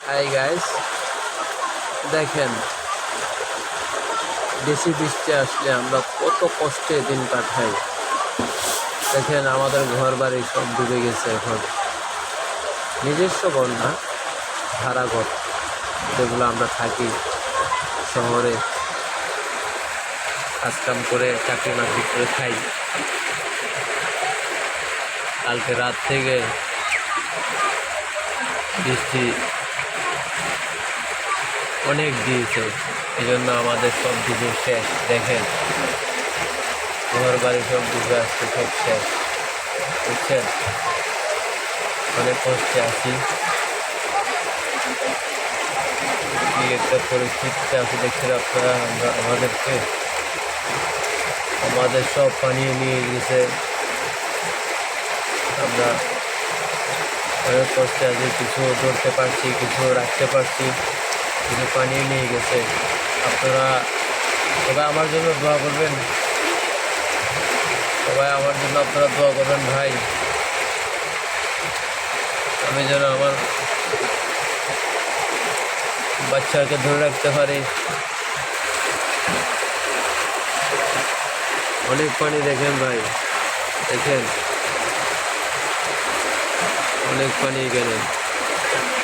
Hi guys দেখেন, বেশি বৃষ্টি আসলে আমরা কত কষ্টে দিন কাটাই। দেখেন, আমাদের ঘর বাড়ি সব ডুবে গেছে এখন। নিজস্ব না, ভাড়া ঘর। যেগুলো আমরা থাকি শহরে। কাজকাম করে চাকরি বাকরি করে খাই। কালকে রাত থেকে বৃষ্টি অনেক দিয়েছে। এই জন্য আমাদের সব কিছু শেষ। দেখেন, ঘর বাড়ি সব ডুবে আসছে সব শেষ। বুঝছেন? অনেক কষ্টে আছি। একটা পরিস্থিতিতে আছে দেখছেন আপনারা? আমরা আমাদেরকে, আমাদের সব পানিয়ে নিয়ে গেছে। আমরা অনেক কষ্টে আছি কিছু ধরতে পারছি, কিছু রাখতে পারছি, কিছু পানিয়ে নিয়ে গেছে। আপনারা সবাই আমার জন্য দোয়া করবেন। সবাই আমার জন্য আপনারা দোয়া করবেন, ভাই। আমি যেন আমার বাচ্চাকে ধরে রাখতে পারি। অনেক পানি দেখেন, ভাই। দেখেন। অনেক পানি এখানে